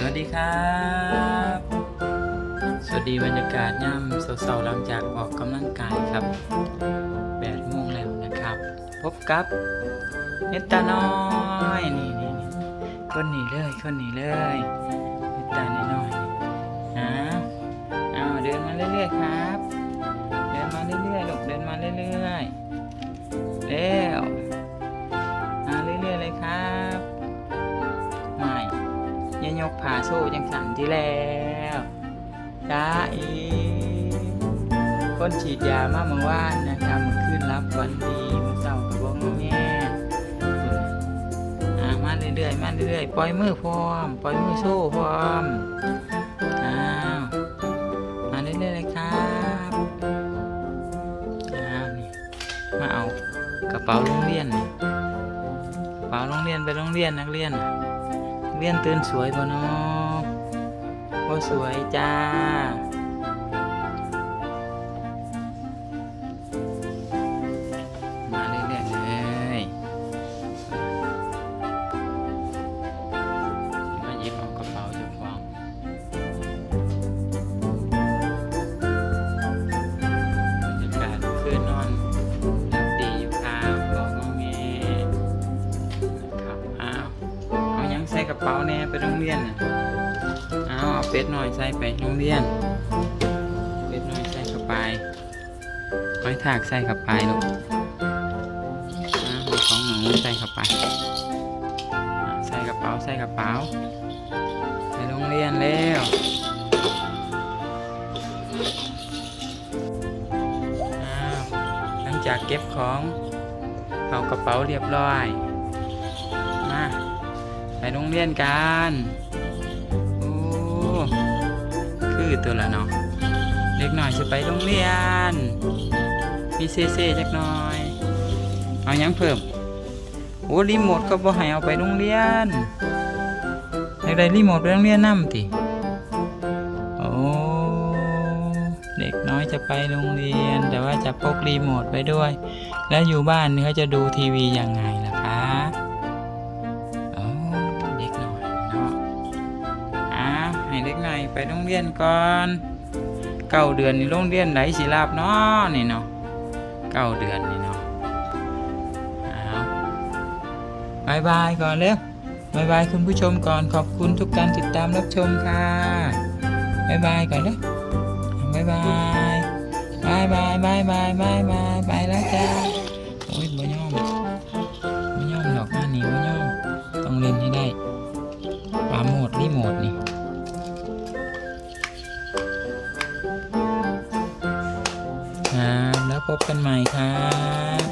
สวัสดีครับ สวัสดีบรรยากาศย่ำเศร้าๆหลังจากออกกำลังกายครับแปดโมงแล้วนะครับ พบกับเนตตาน้อย นี่นี่นี่คนนี้เลยคนนี้เลยเนตตาน้อย ยายกผาโซ่จังสั่นที่แล้วจ้าอีคนฉีดยามาเมื่อวานนะครับมื่อคืนรับวันดีเมื่อเช้ากับวงแง่อ่ามาเรื่อยๆมาเรื่อยๆปล่อยมือพร้อมปล่อยมือโซ่พร้อมอ้าวมาเรื่อยๆเลยครับอ้าวนี่มาเอากระเป๋าโรงเรียนนี่กระเป๋าโรงเรียนไปโรงเรียนนักเรียน เรียนตื่นสวยบ่เนาะบ่สวยจ้ามา กระเป๋าแน่ไปโรงเรียนน่ะเอาเอาเป็ดหน่อยใส่ไปโรงเรียน เป็ดหน่อยใส่เข้าไปไม้ถากใส่เข้าไปลูกเอาของหนูใส่เข้าไปอ่าใส่กระเป๋าใส่กระเป๋าไปโรงเรียนแล้วอ้าวหลังจากเก็บของเอากระเป๋าเรียบร้อย ไปโรงเรียนกันโอ้คือตัวละเนาะเล็กหน่อยจะไปโรงเรียน มีเซ่เซจักหน่อย เอายังเพิ่มโอ้รีโมทก็บ่ให้เอาไปโรงเรียนอยากได้รีโมทไปโรงเรียนนำติโอ้เด็กน้อยจะไปโรงเรียน แต่ว่าจะพกรีโมทไปด้วย แล้วอยู่บ้านเขาจะดูทีวียังไงล่ะ เด็กน่อยไปโรงเรียนก่อนเก้าเดือนนี่โรงเรียนไหนสิลาบเนาะนี่เนาะเก้าเดือนนี่เนาะอ้าวบายบายก่อนเร็วบายบายคุณผู้ชมก่อนขอบคุณทุกการติดตามรับชมค่ะบายบายก่อนเร็วบายบายบายบายบายบายบายบายไปแล้วจ้าโอ้ยบ่ยอมไม่ย่อมดอกหน้านี้ไม่ย่อมต้องเล่นให้ได้ปาโหมดรีโมทนี่ แล้วพบกันใหม่ครับ